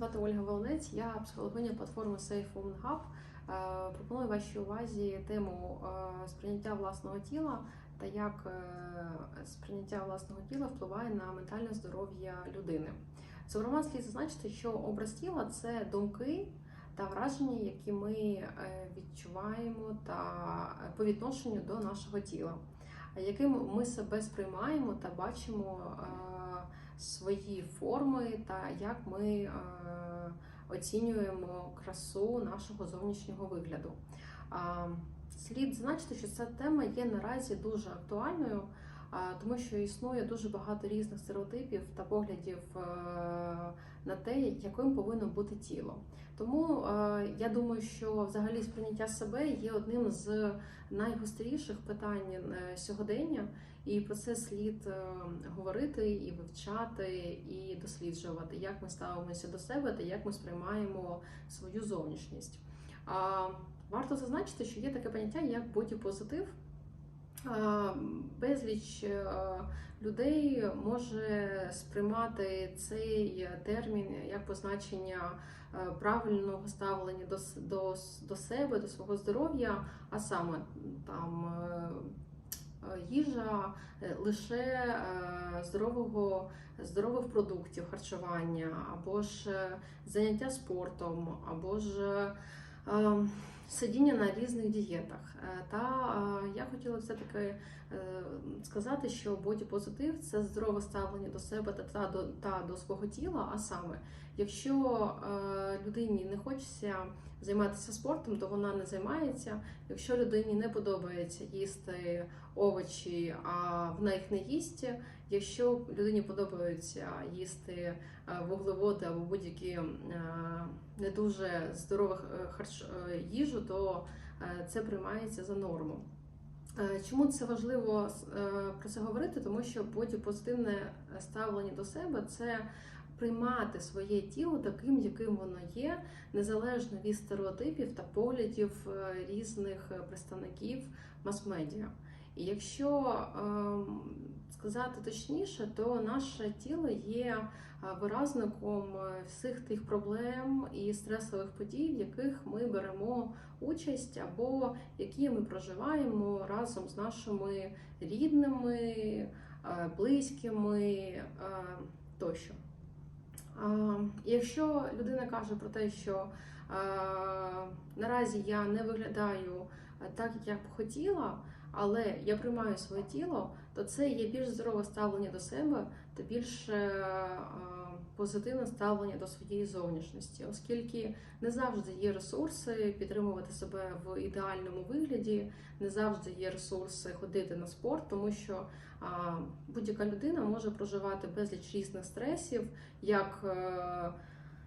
звати Ольга Волонець, я психологиня платформи Safe Woman Hub. Е, Пропоную вашій увазі тему е, сприйняття власного тіла та як е, сприйняття власного тіла впливає на ментальне здоров'я людини. Зокрема, слід зазначити, що образ тіла це думки та враження, які ми відчуваємо та по відношенню до нашого тіла, яким ми себе сприймаємо та бачимо е, свої форми та як ми е, оцінюємо красу нашого зовнішнього вигляду. Слід значити, що ця тема є наразі дуже актуальною, тому що існує дуже багато різних стереотипів та поглядів е, на те, яким повинно бути тіло. Тому е, я думаю, що взагалі сприйняття себе є одним з найгостріших питань е, сьогодення, і про це слід говорити і вивчати, і досліджувати, як ми ставимося до себе та як ми сприймаємо свою зовнішність. Варто зазначити, що є таке поняття як бодіпозитив. А, Безліч е, людей може сприймати цей термін як позначення е, правильного ставлення до, до, до себе, до свого здоров'я, а саме там е, е, їжа е, лише е, здорового, здорових продуктів харчування, або ж е, заняття спортом, або ж е, сидіння на різних дієтах. Е, Та е, я хотіла все-таки е, сказати, що бодіпозитив це здорове ставлення до себе та, та, до, та до свого тіла. А саме, якщо людині не хочеться займатися спортом, то вона не займається. Якщо людині не подобається їсти овочі, а вона їх не їсть. Якщо людині подобається їсти вуглеводи або будь-які не дуже здорових е, харч е, їжу, то е, це приймається за норму. Е, Чому це важливо е, про це говорити? Тому що бодіпозитивне ставлення до себе це приймати своє тіло таким, яким воно є, незалежно від стереотипів та поглядів різних представників мас-медіа. І якщо ем, сказати точніше, то наше тіло є е, виразником е, всіх тих проблем і стресових подій, в яких ми беремо участь, або які ми проживаємо разом з нашими рідними, е, близькими тощо. Якщо людина каже про те, що наразі я не виглядаю так, як я б хотіла, але я приймаю своє тіло, то це є більш здорове ставлення до себе та більш е, позитивне ставлення до своєї зовнішності, оскільки не завжди є ресурси підтримувати себе в ідеальному вигляді, не завжди є ресурси ходити на спорт, тому що будь-яка людина може проживати безліч різних стресів, як е,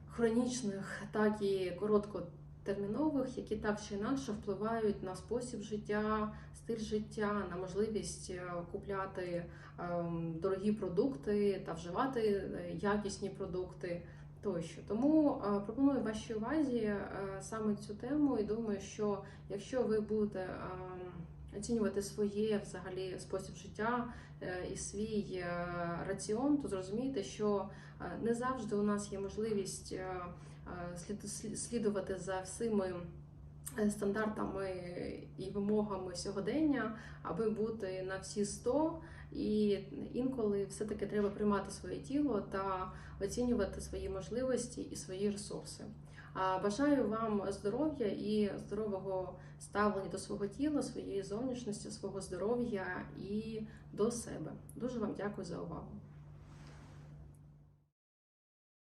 хронічних, так і короткотермінових, які так чи інакше впливають на спосіб життя, стиль життя, на можливість е, купляти ем, дорогі продукти та вживати е, якісні продукти. Тощо тому е, пропоную вашій увазі саме цю тему, і думаю, що якщо ви будете ем, оцінювати своє взагалі спосіб життя е, і свій е, раціон, то зрозумієте, що е, не завжди у нас є можливість слід- слід- слідувати за всіми стандартами і вимогами сьогодення, аби бути на всі 100. І інколи все-таки треба приймати своє тіло та оцінювати свої можливості і свої ресурси. Бажаю вам здоров'я і здорового ставлення до свого тіла, своєї зовнішності, свого здоров'я і до себе. Дуже вам дякую за увагу.